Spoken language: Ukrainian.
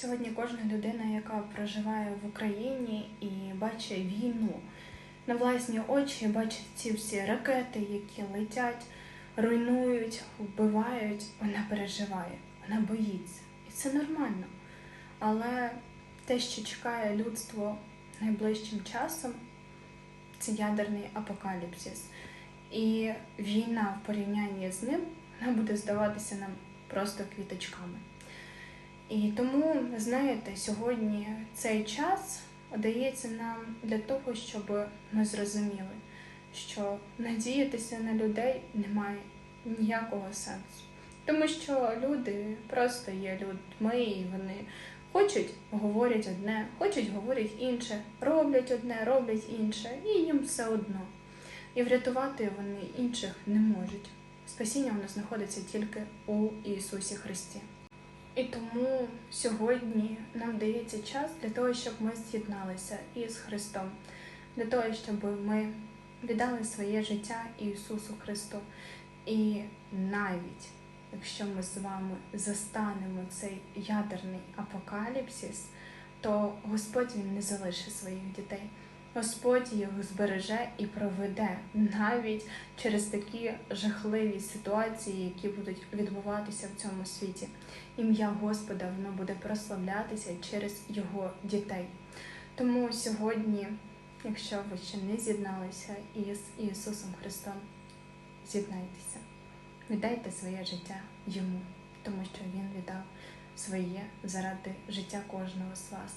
Сьогодні кожна людина, яка проживає в Україні і бачить війну на власні очі, бачить ці всі ракети, які летять, руйнують, вбивають, вона переживає, вона боїться. І це нормально. Але те, що чекає людство найближчим часом, це ядерний апокаліпсис. І війна в порівнянні з ним вона буде здаватися нам просто квіточками. І тому, знаєте, сьогодні цей час дається нам для того, щоб ми зрозуміли, що надіятися на людей немає ніякого сенсу. Тому що люди просто є людьми, і вони хочуть говорять одне, хочуть говорять інше, роблять одне, роблять інше, і їм все одно. І врятувати вони інших не можуть. Спасіння воно знаходиться тільки у Ісусі Христі. І тому сьогодні нам дається час для того, щоб ми з'єдналися із Христом, для того, щоб ми віддали своє життя Ісусу Христу. І навіть якщо ми з вами застанемо цей ядерний апокаліпсис, то Господь Він не залишить своїх дітей. Господь їх збереже і проведе навіть через такі жахливі ситуації, які будуть відбуватися в цьому світі. Ім'я Господа воно буде прославлятися через його дітей. Тому сьогодні, якщо ви ще не з'єдналися із Ісусом Христом, з'єднайтеся, віддайте своє життя йому, тому що Він віддав своє заради життя кожного з вас.